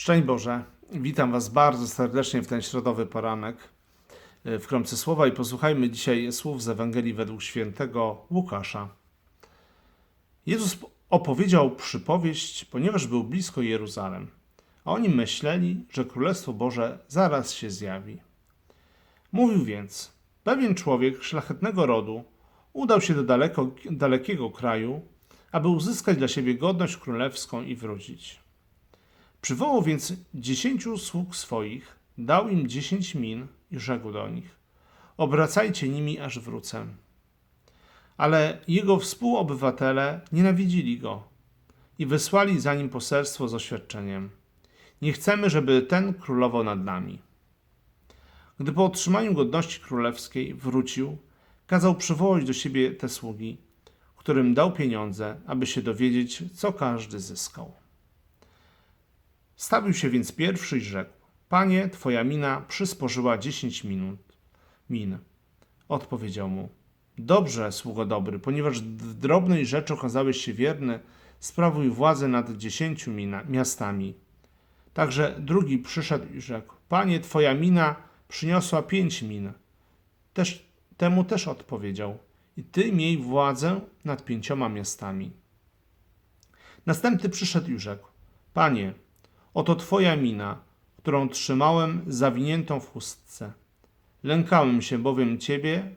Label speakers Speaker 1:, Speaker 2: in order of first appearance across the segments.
Speaker 1: Szczęść Boże, witam Was bardzo serdecznie w ten środowy poranek e, w Kromce Słowa i posłuchajmy dzisiaj słów z Ewangelii według świętego Łukasza. Jezus opowiedział przypowieść, ponieważ był blisko Jeruzalem, a oni myśleli, że Królestwo Boże zaraz się zjawi. Mówił więc, pewien człowiek szlachetnego rodu udał się do daleko, dalekiego kraju, aby uzyskać dla siebie godność królewską i wrócić. Przywołał więc dziesięciu sług swoich, dał im dziesięć min i rzekł do nich: Obracajcie nimi, aż wrócę. Ale jego współobywatele nienawidzili go i wysłali za nim poselstwo z oświadczeniem: Nie chcemy, żeby ten królował nad nami. Gdy po otrzymaniu godności królewskiej wrócił, kazał przywołać do siebie te sługi, którym dał pieniądze, aby się dowiedzieć, co każdy zyskał. Stawił się więc pierwszy i rzekł: Panie, twoja mina przysporzyła dziesięć minut. Min. Odpowiedział mu: Dobrze, sługo dobry, ponieważ w drobnej rzeczy okazałeś się wierny, sprawuj władzę nad dziesięciu miastami. Także drugi przyszedł i rzekł: Panie, twoja mina przyniosła pięć min. Też, temu też odpowiedział: I ty miej władzę nad pięcioma miastami. Następny przyszedł i rzekł: Panie, Oto twoja mina, którą trzymałem zawiniętą w chustce. Lękałem się bowiem ciebie,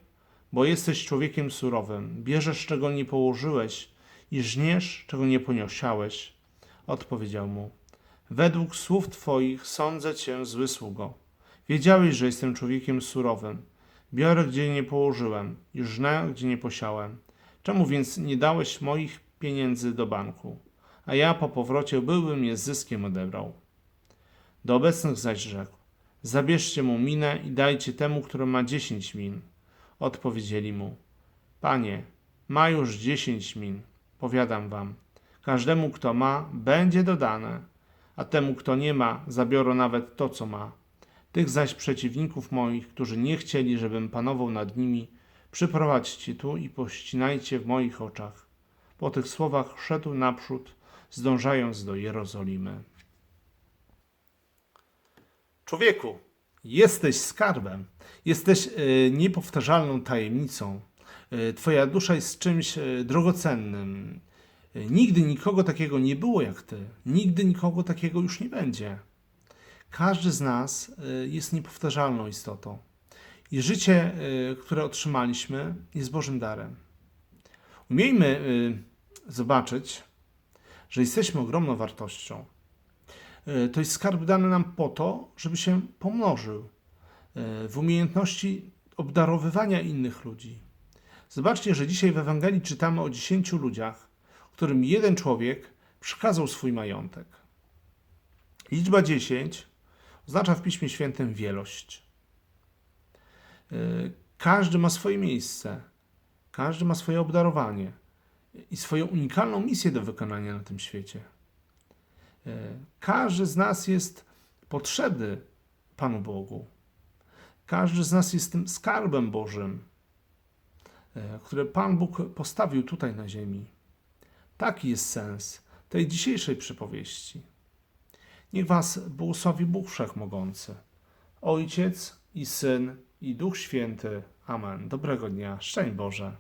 Speaker 1: bo jesteś człowiekiem surowym. Bierzesz, czego nie położyłeś i żniesz, czego nie poniosiałeś. Odpowiedział mu, według słów twoich sądzę cię zły sługo. Wiedziałeś, że jestem człowiekiem surowym. Biorę, gdzie nie położyłem i żnę, gdzie nie posiałem. Czemu więc nie dałeś moich pieniędzy do banku? A ja po powrocie byłbym je z zyskiem odebrał. Do obecnych zaś rzekł, zabierzcie mu minę i dajcie temu, który ma dziesięć min. Odpowiedzieli mu, panie, ma już dziesięć min, powiadam wam, każdemu, kto ma, będzie dodane, a temu, kto nie ma, zabiorą nawet to, co ma. Tych zaś przeciwników moich, którzy nie chcieli, żebym panował nad nimi, przyprowadźcie tu i pościnajcie w moich oczach. Po tych słowach szedł naprzód, zdążając do Jerozolimy. Człowieku, jesteś skarbem, jesteś e, niepowtarzalną tajemnicą. E, Twoja dusza jest czymś e, drogocennym. Nigdy nikogo takiego nie było jak Ty. Nigdy nikogo takiego już nie będzie. Każdy z nas jest niepowtarzalną istotą. I życie, które otrzymaliśmy, jest Bożym darem. Umiejmy zobaczyć, że jesteśmy ogromną wartością. E, To jest skarb dany nam po to, żeby się pomnożył e, w umiejętności obdarowywania innych ludzi. Zobaczcie, że dzisiaj w Ewangelii czytamy o dziesięciu ludziach, którym jeden człowiek przekazał swój majątek. Liczba dziesięć oznacza w Piśmie Świętym wielość. E, Każdy ma swoje miejsce, każdy ma swoje obdarowanie i swoją unikalną misję do wykonania na tym świecie. E, Każdy z nas jest potrzebny Panu Bogu. Każdy z nas jest tym skarbem Bożym, e, które Pan Bóg postawił tutaj na ziemi. Taki jest sens tej dzisiejszej przypowieści. Niech Was błogosławi Bóg Wszechmogący, Ojciec i Syn i Duch Święty. Amen. Dobrego dnia. Szczęść Boże.